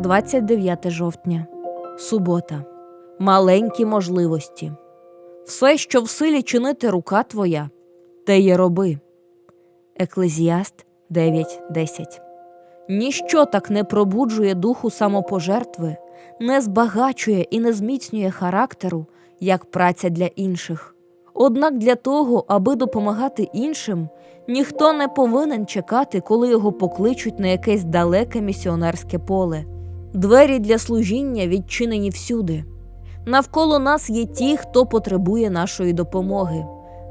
29 жовтня, субота. Маленькі можливості. Все, що в силі чинити рука твоя, те є роби. Еклезіаст 9.10 Ніщо так не пробуджує духу самопожертви, не збагачує і не зміцнює характеру, як праця для інших. Однак для того, аби допомагати іншим, ніхто не повинен чекати, коли його покличуть на якесь далеке місіонерське поле. Двері для служіння відчинені всюди. Навколо нас є ті, хто потребує нашої допомоги.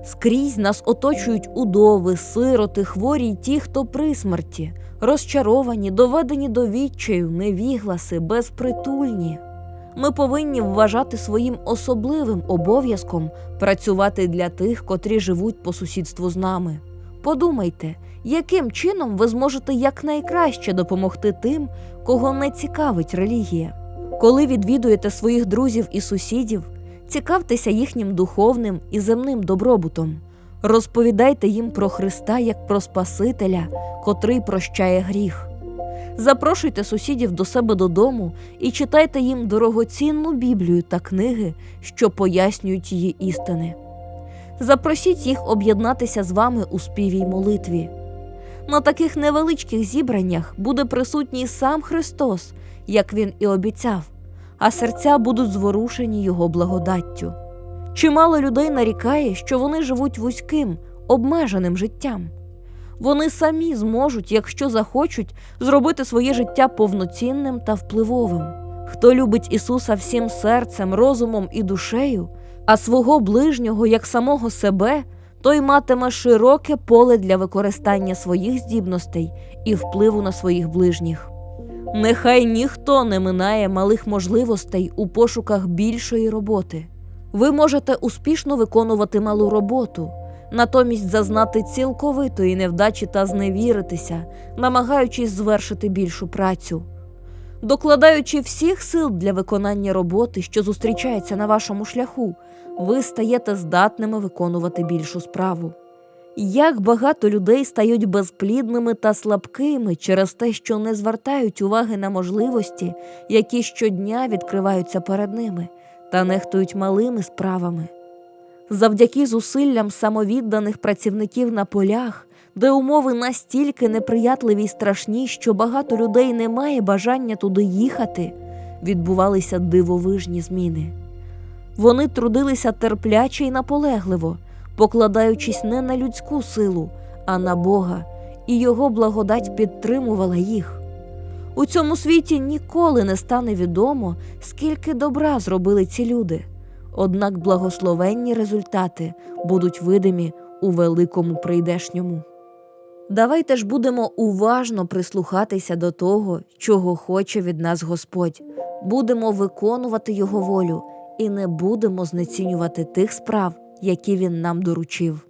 Скрізь нас оточують удови, сироти, хворі й ті, хто при смерті, розчаровані, доведені до відчаю, невігласи, безпритульні. Ми повинні вважати своїм особливим обов'язком працювати для тих, котрі живуть по сусідству з нами. Подумайте, яким чином ви зможете якнайкраще допомогти тим, кого не цікавить релігія. Коли відвідуєте своїх друзів і сусідів, цікавтеся їхнім духовним і земним добробутом. Розповідайте їм про Христа як про Спасителя, котрий прощає гріх. Запрошуйте сусідів до себе додому і читайте їм дорогоцінну Біблію та книги, що пояснюють її істини. Запросіть їх об'єднатися з вами у співі й молитві. На таких невеличких зібраннях буде присутній сам Христос, як він і обіцяв, а серця будуть зворушені Його благодаттю. Чимало людей нарікає, що вони живуть вузьким, обмеженим життям. Вони самі зможуть, якщо захочуть, зробити своє життя повноцінним та впливовим. Хто любить Ісуса всім серцем, розумом і душею, а свого ближнього як самого себе, той матиме широке поле для використання своїх здібностей і впливу на своїх ближніх. Нехай ніхто не минає малих можливостей у пошуках більшої роботи. Ви можете успішно виконувати малу роботу, натомість зазнати цілковитої невдачі та зневіритися, намагаючись звершити більшу працю. Докладаючи всіх сил для виконання роботи, що зустрічається на вашому шляху, ви стаєте здатними виконувати більшу справу. Як багато людей стають безплідними та слабкими через те, що не звертають уваги на можливості, які щодня відкриваються перед ними, та нехтують малими справами. Завдяки зусиллям самовідданих працівників на полях, де умови настільки неприятливі й страшні, що багато людей не має бажання туди їхати, відбувалися дивовижні зміни. Вони трудилися терпляче й наполегливо, покладаючись не на людську силу, а на Бога, і Його благодать підтримувала їх. У цьому світі ніколи не стане відомо, скільки добра зробили ці люди. Однак благословенні результати будуть видимі у великому прийдешньому. Давайте ж будемо уважно прислухатися до того, чого хоче від нас Господь, будемо виконувати Його волю і не будемо знецінювати тих справ, які Він нам доручив.